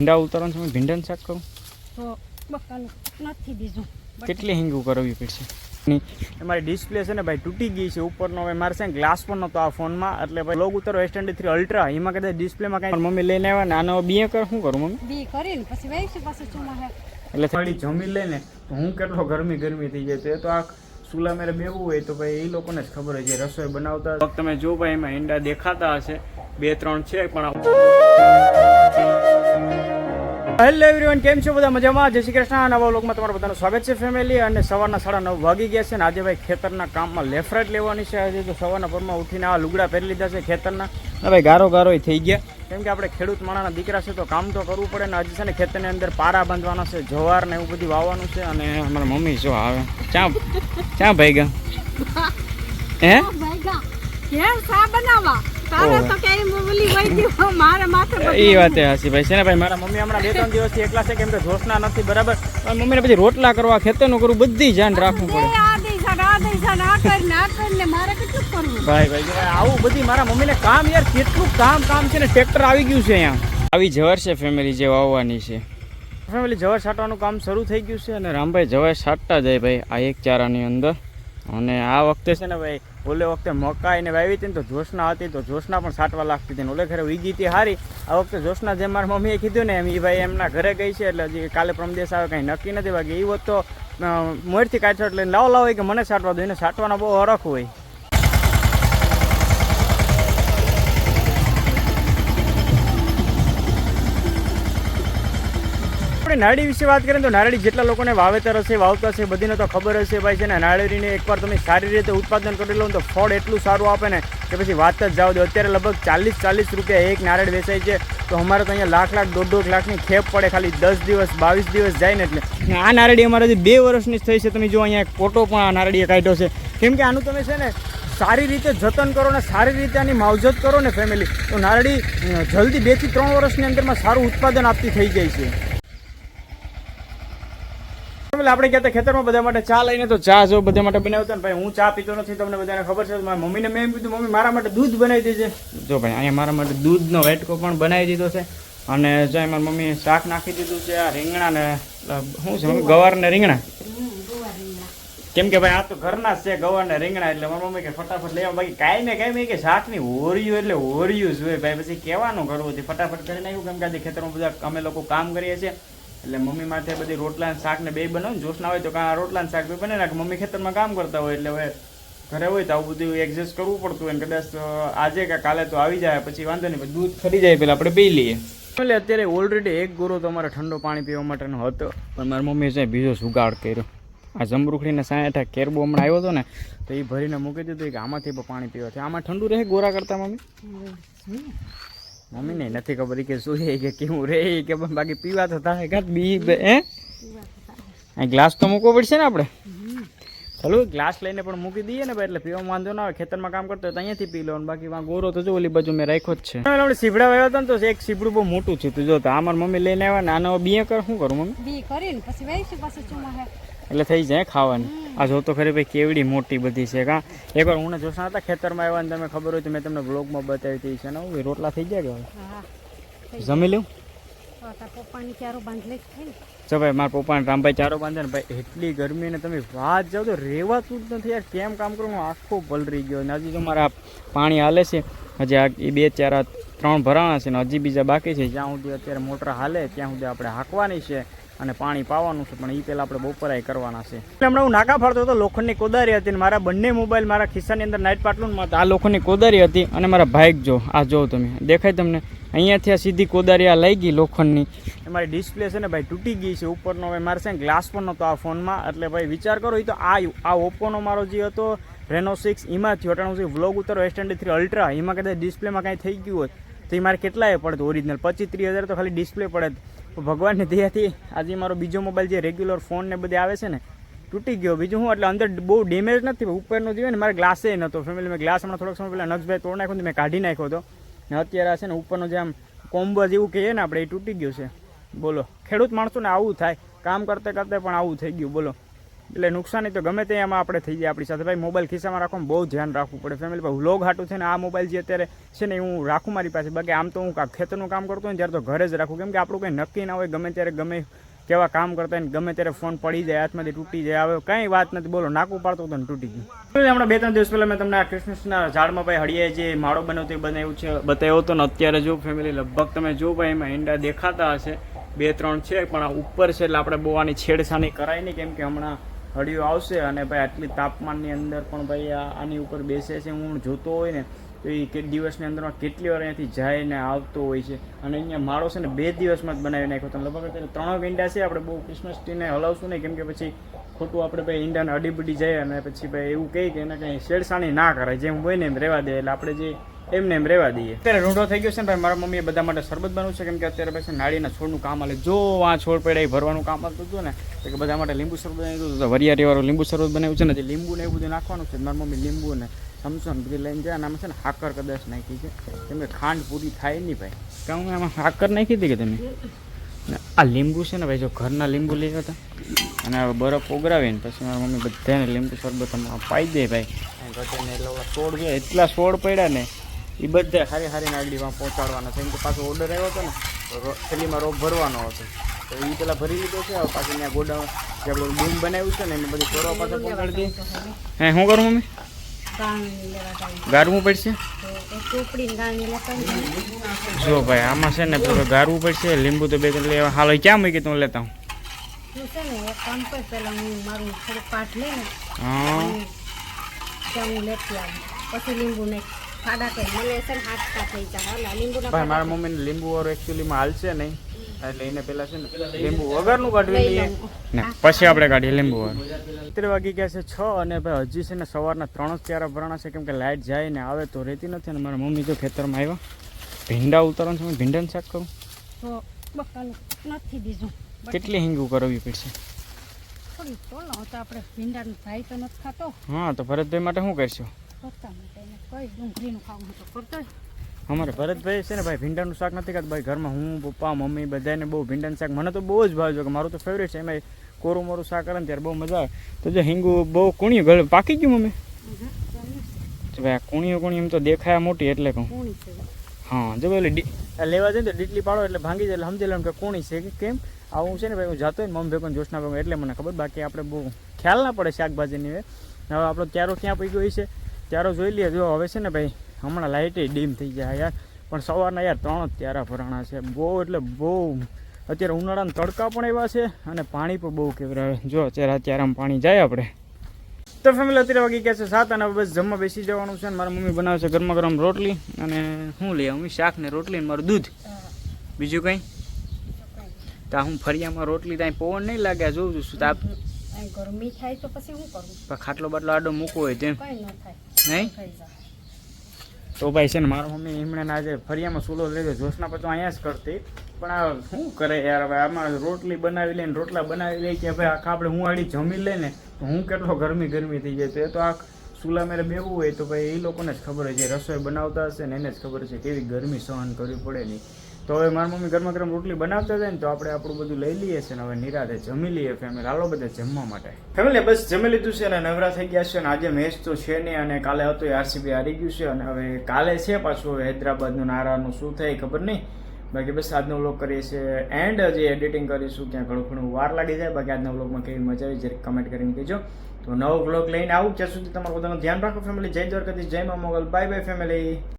ભીંડા ઉતારવાનું તમે ભીંડાનું શાક કરું તો બકાલું. નથી બીજું કેટલી હિંગું કરવી પડશે? ની અમારી ડિસ્પ્લે છે ને ભાઈ તૂટી ગઈ છે ઉપરનો હવે મારે છે ને ગ્લાસ પણ નહોતો આ ફોનમાં એટલે ભાઈ લોગ ઉતરો એસ ટ્વેન્ટી થ્રી અલ્ટ્રા એમાં કદાચ ડિસ્પ્લેમાં કાંઈ મમ્મી લઈને આવ્યા ને આનો બીએ કર શું કરું મમ્મી? બી કરીને પછી વહીશું પાછું ચૂમા એટલે થોડી જમી લઈને તો હું કેટલો ગરમી ગરમી થઈ જાય તો એ તો આ ચૂલા મેરે બેવું હોય તો ભાઈ એ લોકોને જ ખબર હોય જે રસોઈ બનાવતા તમે જો ભાઈ એમાં ઈંડા દેખાતા હશે. બે ત્રણ છે પણ હેલો એવરીવન કેમ છો બધા? મજામાં? જય શ્રી કૃષ્ણ. નવા લોકમાં તમારું બધાનું સ્વાગત છે ફેમિલી અને સવારના સાડા નવ વાગી ગયા છે ને આજે ભાઈ ખેતરના કામમાં લેફ્ટ લેવાની છે. આજે તો સવારના પરમાં ઉઠીને આ લુગડા પહેરી લીધા છે ખેતરના. અને ભાઈ ગારો ગારો થઈ ગયા. કેમ કે આપણે ખેડૂત માણાના દીકરા છે તો કામ તો કરવું પડે ને આજે છે ને ખેતરની અંદર પારા બાંધવાના છે જવાર ને એવું બધું વાવવાનું છે અને અમારા મમ્મી જો આવે. ચા ચા ભાઈ ગયા હે? કેમ સા બનાવવા? એ વાત એ ભાઈ. છે ને ભાઈ મારા મમ્મી હમણાં બે ત્રણ દિવસથી એકલા છે કેમ કે જોશના નથી બરાબર? મમ્મીને પછી રોટલા કરવા ખેતરનું કરવું બધી ધ્યાન રાખવું પડે. ભાઈ ભાઈ આવું બધી મારા મમ્મીને કામ યાર કેટલું કામ કામ છે ને ટ્રેક્ટર આવી ગયું છે અહીંયા. આવી જવર છે ફેમિલી જે વાવવાની છે. ફેમિલી જવર છાંટવાનું કામ શરૂ થઈ ગયું છે અને રામભાઈ જવર છાંટતા જાય ભાઈ આ એક ચારાની અંદર. અને આ વખતે છે ને ભાઈ ઓલે વખતે મકાઈ ને વાવી હતી ને તો જોશના હતી, તો જોશના પણ સાટવા લાગતી હતી ઓલે ઘરે વીગી હતી હારી. આ વખતે જોશના જેમ મારા મમ્મીએ કીધું ને એમ એ ભાઈ એમના ઘરે ગઈ છે, એટલે હજી કાલે પ્રમદેશ આવે, કંઈ નક્કી નથી. બાકી એ વખત તો મોરથી કાઢશો એટલે લાવો લાવો કે મને છાંટવા દો, એને છાંટવાનો બહુ અરખ હોય. આપણે નારળી વિશે વાત કરીએ તો નારળી જેટલા લોકોને વાવેતર હશે, વાવતા હશે, બધીને તો ખબર હશે ભાઈ છે ને નારળીને એકવાર તમે સારી રીતે ઉત્પાદન કરી લો તો ફળ એટલું સારું આપે ને કે પછી વાત જ જાવ દો. અત્યારે લગભગ ચાલીસ ચાલીસ રૂપિયા એક નારળ વેચાય છે, તો અમારે તો અહીંયા લાખ લાખ, દોઢ દોઢ લાખની ખેપ પડે ખાલી દસ દિવસ, બાવીસ દિવસ જાય ને એટલે. આ નારળી અમારે બે વર્ષની થઈ છે, તમે જો અહીંયા એક ફોટો પણ આ નારળીએ કાઢ્યો છે. કેમ કે આનું તમે છે ને સારી રીતે જતન કરો ને સારી રીતે આની માવજત કરો ને ફેમિલી તો નારળી જલ્દી બેથી ત્રણ વર્ષની અંદરમાં સારું ઉત્પાદન આપતી થઈ જાય છે. એટલે આપણે ગયા ખેતરમાં બધા માટે ચા લઈને તો ચા જો બધા માટે બનાવતા ને ભાઈ, હું ચા પીતો નથી, તમને બધાને ખબર છે મારી મમ્મીને મેં એમ કીધું, મમ્મી, મારા માટે દૂધ બનાવી દેજે. જો ભાઈ, અહીંયા મારા માટે દૂધનો વેટકો પણ બનાવી દીધો છે. અને જો મારી મમ્મીએ શાક નાખી દીધું છે, આ રીંગણા ને શું છે ગવાર ને રીંગણા? કેમ કે ભાઈ, આ તો ઘરના છે, ગવાર ને રીંગણા, એટલે મારી મમ્મી કે ફટાફટ લેવા બાકી કાંઈ ને કાંઈ કે શાકની હોરિયું એટલે હોરિયું જોઈએ ભાઈ, પછી કહેવાનું કરવું હતી ફટાફટ કરી આવ્યું કેમ કે આજે ખેતરમાં બધા અમે લોકો કામ કરીએ છીએ. એટલે મમ્મી માટે બધી રોટલા ને શાક ને બે બનાવું ને જોશ ના હોય તો કાં રોટલા શાક બે બને નાખે. મમ્મી ખેતરમાં કામ કરતા હોય એટલે હવે ઘરે હોય તો આવું બધું એડજસ્ટ કરવું પડતું હોય ને કદાચ આજે કે કાલે તો આવી જાય પછી વાંધો નહીં પછી દૂધ ખરી જાય પેલા આપણે પી લઈએ. એટલે અત્યારે ઓલરેડી એક ગોરો તો અમારે ઠંડો પાણી પીવા માટેનો હતો. પણ મારી મમ્મીએ છે બીજો સુગાડ કર્યો. આ જમરૂખડીને સાઠા કેરબો હમણાં આવ્યો હતો ને તો એ ભરીને મૂકી દીધું કે આમાંથી પણ પાણી પીવા છે આમાં ઠંડુ રહે ગોરા કરતા મમ્મી? મમ્મી ને નથી ખબર કે શું છે કે કેવું રે કે પણ બાકી પીવા તો થાય કાં બી, હે? ગ્લાસ તો મૂકવો પડશે ને આપણે? ચાલો ગ્લાસ લઈને પણ મૂકી દઈએ ને ભાઈ, એટલે પીવામાં વાંધો ના આવે, ખેતરમાં કામ કરતો હોય તો અહીંયાથી પી લો, અને બાકી વાં ગોરો તો જો ઓલી બાજુ મેં રાખ્યો જ છે. આપણે સીભડા વાવ્યા હતા ને તો એક સીભડું બહુ મોટું છે તું જો તો આ મારી મમ્મી લઈને આવ્યા ને આનો બીએ કર, શું કરું મમ્મી? બી કરીને પછી વહીશું પાછું ચુમા એટલે થઈ જાય ખાવાની. આ જો તો ખરી ભાઈ કેવડી મોટી બધી છે કાં? એકવાર હું જોશા હતા ખેતરમાં આવ્યા ને તમે ખબર હોય તો મેં તમને બ્લોગમાં બતાવી હતી છે ને હું રોટલા થઈ ગયા કે જમી લઉં તો જ ભાઈ મારા પપ્પાને રામભાઈ ચારો બાંધે ને ભાઈ એટલી ગરમી ને તમે વાત જાઓ તો રહેવાતું જ નથી યાર કેમ કામ કરું? હું આખો પલરી ગયો ને હજી જો મારા પાણી હાલે છે. હજી આ એ બે ચાર ત્રણ ભરાણા છે ને હજી બીજા બાકી છે. જ્યાં સુધી અત્યારે મોટર હાલે ત્યાં સુધી આપણે હાંકવાની છે. અને પાણી પાવાનું છે, પણ એ પહેલાં આપણે બપોરાય કરવાના છે. એટલે હમણાં હું નાકા ફાડતો હતો, લોખંડની કોદારી હતી અને મારા બંને મોબાઈલ મારા ખિસ્સાની અંદર નાઇટ પાટલું આ લોખંડની કોદારી હતી અને મારા બાઇક જો, આ જો તમે. દેખાય તમને? અહીંયાથી આ સીધી કોદારી આ લઈ ગઈ લોખંડની. મારી ડિસ્પ્લે છે ને ભાઈ તૂટી ગઈ છે, ઉપરનો હવે મારે છે ગ્લાસ પણ નહોતો આ ફોનમાં એટલે ભાઈ વિચાર કરો એ તો આ આ ઓપ્પોનો મારો જે હતો રેનો સિક્સ એમાં થયો. અટાણું સુધી વ્લોગ ઉતારો એસ ટ્વેન્ટી થ્રી અલ્ટ્રા એમાં કદાચ ડિસ્પ્લેમાં કાંઈ થઈ ગયું હોત, તો એ મારે કેટલાય પડે ઓરિજિનલ પચીસ ત્રીસ હજાર તો ખાલી ડિસ્પ્લે પડે ભગવાનની દયાથી આજે મારો બીજો મોબાઈલ જે રેગ્યુલર ફોન ને બધે આવે છે ને, તૂટી ગયો. બીજું હું એટલે અંદર બહુ ડેમેજ નથી ઉપરનો જે ને, મારે ગ્લાસે નહોતો ફેમિલી મેં ગ્લાસ હમણાં થોડોક સમય પહેલાં નક્ષભાઈ તોડ નાખ્યો મેં કાઢી નાખ્યો હતો. ને અત્યારે છે ને, ઉપરનો જે આમ કોમ્બો જેવું કહીએ ને આપણે, એ તૂટી ગયું છે. બોલો. ખેડૂત માણસોને આવું થાય. કામ કરતે કરતે પણ આવું થઈ ગયું. બોલો. એટલે નુકસાની તો ગમે તે એમાં આપણે થઈ જાય. આપણી સાથે ભાઈ મોબાઈલ ખિસ્સામાં રાખવામાં બહુ ધ્યાન રાખવું પડે. ફેમિલી ભાઈ વ્લોગ હાટું છે ને આ મોબાઈલ જે અત્યારે છે ને હું રાખું મારી પાસે. બાકી આમ તો હું ખેતરનું કામ કરતો હોય ત્યારે તો ઘરે જ રાખું. કેમ કે આપણું કંઈ નક્કી ના હોય, ગમે ત્યારે ગમે કેવા કામ કરતા હોય ગમે ત્યારે ફોન પડી જાય, હાથમાંથી તૂટી જાય હવે કંઈ વાત નથી. બોલો, નાકું પાડતો ને તૂટી ગયું. હમણાં બે ત્રણ દિવસ પહેલાં મેં તમને આ ક્રિસમસના ઝાડમાં ભાઈ હળિયાએ જે માળો બનાવતો બનાવ્યું છે, બતાવ્યો હતો ને અત્યારે જો ફેમિલી લગભગ તમે જો ભાઈ એમાં ઈંડા દેખાતા હશે. બે ત્રણ છે, પણ આ ઉપર છે એટલે આપણે બહુ આની છેડછાની કરાય નહીં. કેમ કે હમણાં હળિયો આવશે અને ભાઈ આટલી તાપમાનની અંદર પણ ભાઈ આની ઉપર બેસે છે હું જોતો હોય ને, તો એ કે દિવસની અંદરમાં કેટલી વાર અહીંયાથી જાય ને આવતો હોય છે. અને અહીંયા માળો છે ને બે દિવસમાં જ બનાવી નાખ્યો. તમે લગભગ અત્યારે ત્રણ ઈંડા છે, આપણે બહુ ક્રિસમસ ટ્રીને હલાવશું નહીં, કેમ કે પછી ખોટું આપણે ભાઈ ઈંડાને અડીબડી જાય અને પછી ભાઈ એવું કહી કે એને કંઈ છેડછાણી ના કરાય. જેમ હોય ને એમ રહેવા દે. એટલે આપણે જે એમને એમ રહેવા દઈએ. અત્યારે રૂંઢો થઈ ગયો છે ને ભાઈ, મારા મમ્મીએ બધા માટે શરબત બનવું છે, કેમ કે અત્યારે પછી નાળીના છોડનું કામ હાલે. જો આ છોડ પડે એ ભરવાનું કામ આવતું હતું ને કે બધા માટે લીંબુ શરબત બનાવ્યું હતું, તો વરિયાળી વાળું લીંબુ શરબત બનાવ્યું છે ને, જે લીંબુ ને એવું બધું નાખવાનું છે, મારા મમ્મી લીંબુ ને સમસમ બધી લઈને જાય આમાં છે ને હાકર કદાચ નાખી છે. કેમ કે ખાંડ પૂરી થાય નહીં ભાઈ. કેમ હું આમાં હાકર નાખી હતી કે તમે? આ લીંબુ છે ને ભાઈ, જો ઘરના લીંબુ લઈ હતા, અને હવે બરફ ઓગળાવીને પછી મારા મમ્મી બધાને લીંબુ શરબત પાઈ દે ભાઈ. ઘટીને એટલે છે એટલા છોડ પડ્યા ને એ બધા હારી હારી નાગડીમાં પહોંચાડવાના છે. એમ કે પાછો ઓર્ડર આવ્યો હતો ને તો થેલીમાં રોપ ભરવાનો હતો. તો એ પેલા ભરી લીધો છે પાછું ત્યાં ગોડાઉન જે આપણું ડૂમ બનાવ્યું છે ને એમાં બધું ચોરવા પાસે પહોંચાડી દઈએ. હે શું કરું મમ્મી? ગારવું પડશે? જો ભાઈ આમાં છે ને પૂરો ગારવું પડશે લીંબુ તો બે ત્રણ લેવા હાલો ક્યાં મૂકી તું લેતા હું તું છે ને એક કામ કર પહેલા હું પછી લીંબુ ને ખાડા કરી મને છે ને હાથતા થઈ જાય હાલા લીંબુના ભાઈ મારા મમ્મીને લીંબુ વાળું એકચ્યુઅલીમાં હાલશે નહીં. એટલે એને પેલા છે ને લીંબુ વગરનું કાઢવી લઈએ. ને પછી આપણે કાઢીએ લીંબુ વાળું અત્યારે વાગી ગયા છે છ અને ભાઈ હજી છે ને સવારના ત્રણ જ ત્યારે ભરાણા છે કેમ કે લાઇટ જાય ને આવે તો રહેતી નથી અને મારા મમ્મી તો ખેતરમાં આવ્યા. ભીંડા ઉતારવાનું છે ભીંડાનું શાક કરું? નથી બીજું. કેટલી હિંગું કરવી પડશે? આપણે ભીંડાનું ભાઈ તો નથી ખાતો. હા તો ભરતભાઈ માટે શું કરશો? અમારે ભરતભાઈ છે ને ભાઈ, ભીંડાનું શાક નથી ખાતા. ભાઈ, ઘરમાં હું, પપ્પા, મમ્મી બધાને બહુ ભીંડાનું શાક મને તો બહુ જ ભાવે કે મારું તો ફેવરેટ છે. એમાં કોરું મોરું શાક કરે ને ત્યારે બહુ મજા આવે. તો જો હિંગુ બહુ કુણ્યું ગળે પાકી ગયું મમ્મી? ભાઈ કુણીઓ કુણ્યું એમ તો દેખાયા મોટી એટલે કહું. હા, જો પેલી લેવા જાય ને તો ડીટલી પાડો એટલે ભાંગી જાય એટલે સમજી લેવાનું કે કોણી છે કેમ. આવું છે ને ભાઈ, હું જાતો ને મમ્મી ભેગો જોશના ભેગો એટલે મને ખબર. બાકી આપણે બહુ ખ્યાલ ના પડે શાકભાજીની હવે. આપણો ક્યારો ક્યાં પડી ગયો છે. ત્યારો જોઈ લઈએ જો હવે છે ને ભાઈ હમણાં લાઇટે ડીમ થઈ જાય યાર. પણ સવારના યાર ત્રણ જ ત્યારા ભરાણા છે. બહુ એટલે બહુ અત્યારે ઉનાળાના તડકા પણ એવા છે અને પાણી પણ બહુ કેવરાવે. જો અત્યારે અત્યારે પાણી જાય આપણે. તો ફેમિલી અત્યારે વાગી ગયા છે સાત અને બસ જમવા બેસી જવાનું છે અને મારા મમ્મી બનાવે છે ગરમા ગરમ રોટલી અને શું લઈ આવું. શાક ને રોટલી મારું દૂધ. બીજું કંઈ? તો હું ફરિયામાં રોટલી ત્યાં પવન નહીં લાગે જોઉં છું તાપ. ગરમી થાય તો પછી શું કરું. ખાટલો બાટલો આડો મૂકવો હોય તેમ. કઈ ન થાય. તો ભાઈ છે ને, મારા મમ્મી એમણે આજે ફરિયામાં ચૂલો લેજો જોશના પછી અહીંયા જ કરતી. પણ આ શું કરે યાર, હવે આમાં રોટલી બનાવી લઈને રોટલા બનાવી લઈ કે ભાઈ, આખા આપણે હું આડી જમી લે ને તો હું કેટલો ગરમી ગરમી થઈ જાય? તો એ તો આ ચૂલા મેરે બેવું હોય તો ભાઈ એ લોકોને જ ખબર હોય જે રસોઈ બનાવતા હશે ને એને જ ખબર છે કેવી ગરમી સહન કરવી પડે નહીં. તો હવે મારી મમ્મી ગરમા ગરમ રોટલી બનાવતા હતા ને તો આપણે આપણું બધું લઈ લઈએ છે ને હવે નિરાતે જમી લઈએ ફેમિલી હાલો બધા જમવા માટે. ફેમિલી બસ જમી લીધું છે અને નવરા થઈ ગયા છે અને આજે મેચ તો છે નહીં અને કાલે હતો આરસીબી હારી ગયું છે અને હવે કાલે છે પાછું હૈદરાબાદનું નારાનું શું થાય ખબર નહીં. બાકી બસ આજનો વ્લોગ કરીએ છીએ એન્ડ જે એડિટિંગ કરીશું ત્યાં ઘણું ઘણું વાર લાગી જાય. બાકી આજના વ્લોગમાં કેવી મજા આવી જરીક કમેન્ટ કરીને કહેજો. તો નવો વ્લોગ લઈને આવું. ત્યાં સુધી તમારું બધાનું ધ્યાન રાખો ફેમિલી જય દ્વારકાથી જય મા મોગલ. Bye bye family